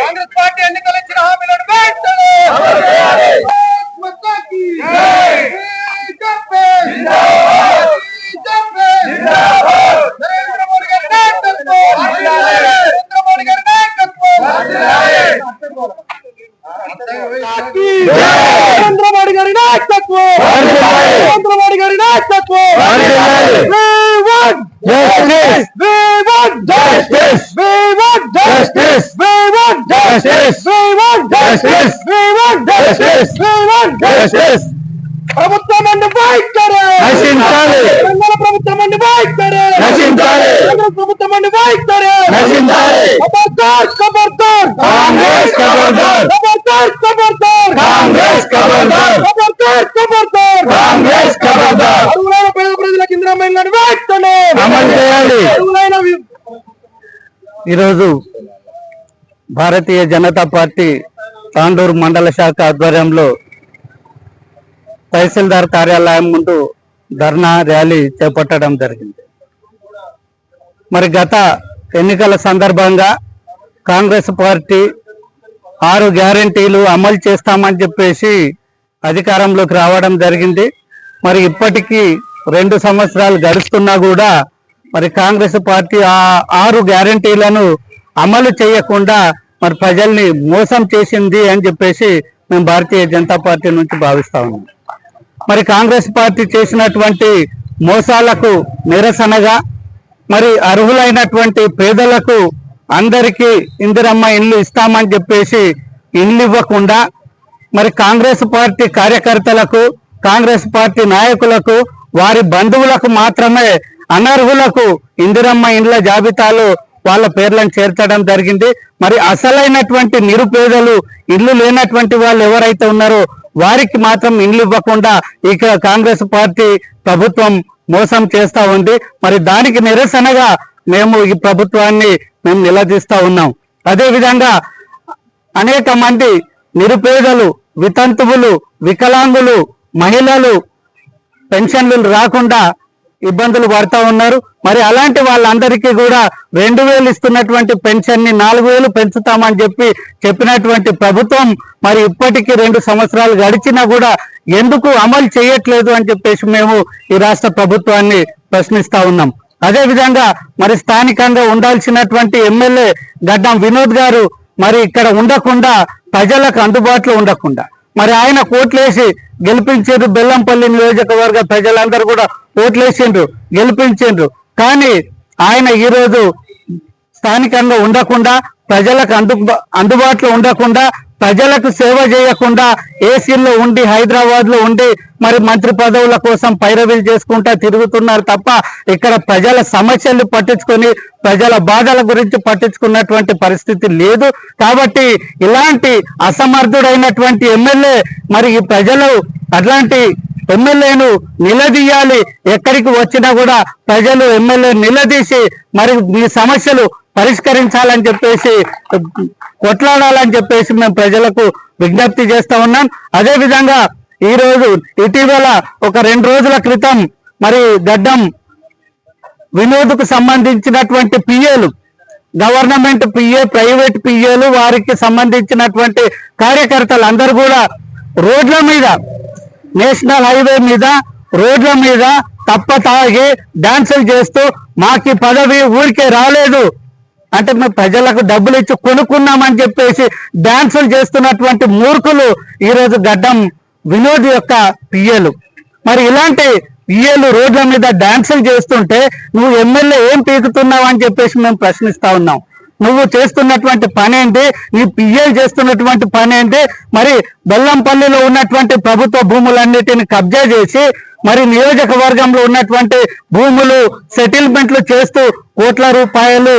Congress party ఎన్నికలు ఇచ్చిన హామీలను మోడీ గారి నాయకత్వం! మోడీ గారి నాయకత్వం! We want justice! We want justice! We want justice! We want justice! We want justice! We want justice! ప్రభుత్వం నశించాలి. ప్రభుత్వం నశించాలి. ప్రభుత్వం నశించాలి. ఖబర్దార్ ఖబర్దార్ కాంగ్రెస్ ఖబర్దార్. ఖబర్దార్ ఖబర్దార్ కాంగ్రెస్ ఖబర్దార్. ఖబర్దార్ ఖబర్దార్ కాంగ్రేస్ ఖబర్దార్. అడుగులైన పేద ప్రజలకు ఇందిరామయ్య వైఖరి అమలు చేయాలి. ఈరోజు భారతీయ జనతా పార్టీ తాండూరు మండల శాఖ ఆధ్వర్యంలో తహసీల్దార్ కార్యాలయం ముందు ధర్నా ర్యాలీ చేపట్టడం జరిగింది. మరి గత ఎన్నికల సందర్భంగా కాంగ్రెస్ పార్టీ ఆరు గ్యారంటీలు అమలు చేస్తామని చెప్పేసి అధికారంలోకి రావడం జరిగింది. మరి ఇప్పటికీ రెండు సంవత్సరాలు గడుస్తున్నా కూడా మరి కాంగ్రెస్ పార్టీ ఆ ఆరు గ్యారంటీలను అమలు చేయకుండా మరి ప్రజల్ని మోసం చేసింది అని చెప్పేసి మేము భారతీయ జనతా పార్టీ నుంచి భావిస్తా ఉన్నాం. మరి కాంగ్రెస్ పార్టీ చేసినటువంటి మోసాలకు నిరసనగా మరి అర్హులైనటువంటి పేదలకు అందరికీ ఇందిరమ్మ ఇల్లు ఇస్తామని చెప్పేసి ఇల్లు ఇవ్వకుండా మరి కాంగ్రెస్ పార్టీ కార్యకర్తలకు కాంగ్రెస్ పార్టీ నాయకులకు వారి బంధువులకు మాత్రమే అనర్హులకు ఇందిరమ్మ ఇండ్ల జాబితాలో వాళ్ళ పేర్లను చేర్చడం జరిగింది. మరి అసలైనటువంటి నిరుపేదలు ఇల్లు లేనటువంటి వాళ్ళు ఎవరైతే ఉన్నారో వారికి మాత్రం ఇండ్లు ఇవ్వకుండా ఇక కాంగ్రెస్ పార్టీ ప్రభుత్వం మోసం చేస్తా ఉంది. మరి దానికి నిరసనగా మేము ఈ ప్రభుత్వాన్ని మేము నిలదీస్తా ఉన్నాం. అదేవిధంగా అనేక మంది నిరుపేదలు వితంతువులు వికలాంగులు మహిళలు పెన్షన్లు రాకుండా ఇబ్బందులు పడతా ఉన్నారు. మరి అలాంటి వాళ్ళందరికీ కూడా రెండు వేలు ఇస్తున్నటువంటి పెన్షన్ని నాలుగు వేలు పెంచుతామని చెప్పి చెప్పినటువంటి ప్రభుత్వం మరి ఇప్పటికీ రెండు సంవత్సరాలు గడిచినా కూడా ఎందుకు అమలు చేయట్లేదు అని చెప్పేసి మేము ఈ రాష్ట్ర ప్రభుత్వాన్ని ప్రశ్నిస్తా ఉన్నాం. అదే విధంగా మరి స్థానికంగా ఉండాల్సినటువంటి ఎమ్మెల్యే గడ్డం వినోద్ గారు మరి ఇక్కడ ఉండకుండా ప్రజలకు అందుబాటులో ఉండకుండా. మరి ఆయన కోట్లేసి గెలిపించారు బెల్లంపల్లి నియోజకవర్గ ప్రజలందరూ కూడా ఓట్లేసిండ్రు గెలిపించిండ్రు. కానీ ఆయన ఈరోజు స్థానికంగా ఉండకుండా ప్రజలకు అందు అందుబాటులో ఉండకుండా ప్రజలకు సేవ చేయకుండా ఏసీల్లో ఉండి హైదరాబాద్లో ఉండి మరి మంత్రి పదవుల కోసం పైరవీలు చేసుకుంటా తిరుగుతున్నారు తప్ప ఇక్కడ ప్రజల సమస్యలు పట్టించుకొని ప్రజల బాధల గురించి పట్టించుకున్నటువంటి పరిస్థితి లేదు. కాబట్టి ఇలాంటి అసమర్థుడైనటువంటి ఎమ్మెల్యే మరి ఈ ప్రజలు అట్లాంటి ఎమ్మెల్యేను నిలదీయాలి. ఎక్కడికి వచ్చినా కూడా ప్రజలు ఎమ్మెల్యే నిలదీసి మరి మీ సమస్యలు పరిష్కరించాలని చెప్పేసి కొట్లాడాలని చెప్పేసి మేము ప్రజలకు విజ్ఞప్తి చేస్తా ఉన్నాం. అదేవిధంగా ఈరోజు ఈ రోజు ఇటీవల ఒక రెండు రోజుల క్రితం మరి గడ్డం వినోద్కు సంబంధించినటువంటి పిఏలు గవర్నమెంట్ పిఏ ప్రైవేట్ పిఏలు వారికి సంబంధించినటువంటి కార్యకర్తలు అందరూ కూడా రోడ్ల మీద నేషనల్ హైవే మీద రోడ్ల మీద తప్ప తాగి డాన్సులు చేస్తూ మాకు ఈ పదవి ఊరికే రాలేదు. అంటే మేము ప్రజలకు డబ్బులు ఇచ్చి కొనుక్కున్నామని చెప్పేసి డాన్సులు చేస్తున్నటువంటి మూర్ఖులు ఈరోజు గడ్డం వినోద్ యొక్క పియ్యలు మరి ఇలాంటి పియ్యలు రోడ్ల మీద డాన్సులు చేస్తుంటే నువ్వు ఎమ్మెల్యే ఏం పీకుతున్నావు అని చెప్పేసి మేము ప్రశ్నిస్తా ఉన్నాం. నువ్వు చేస్తున్నటువంటి పని ఏంటి? నీ పిఎల్ చేస్తున్నటువంటి పని ఏంటి? మరి బెల్లంపల్లిలో ఉన్నటువంటి ప్రభుత్వ భూములన్నిటిని కబ్జా చేసి మరి నియోజకవర్గంలో ఉన్నటువంటి భూములు సెటిల్మెంట్లు చేస్తూ కోట్ల రూపాయలు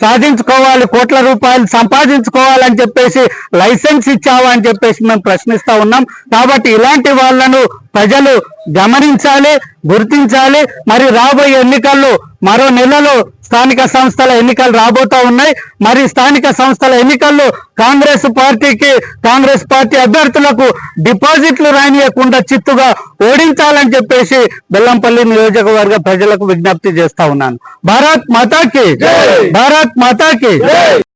సాధించుకోవాలి కోట్ల రూపాయలు సంపాదించుకోవాలని చెప్పేసి లైసెన్స్ ఇచ్చావా అని చెప్పేసి మేము ప్రశ్నిస్తా ఉన్నాం. కాబట్టి ఇలాంటి వాళ్ళను ప్రజలు గమనించాలి గుర్తించాలి. మరి రాబోయే ఎన్నికల్లో మరో నెలలో స్థానిక సంస్థల ఎన్నికలు రాబోతా ఉన్నాయి. మరి స్థానిక సంస్థల ఎన్నికల్లో కాంగ్రెస్ పార్టీకి కాంగ్రెస్ పార్టీ అభ్యర్థులకు డిపాజిట్లు రానియకుండా చిత్తుగా ఓడించాలని చెప్పేసి బెల్లంపల్లి నియోజకవర్గ ప్రజలకు విజ్ఞప్తి చేస్తా ఉన్నాను. భారత్ మాతాకి. భారత్ మాతాకి.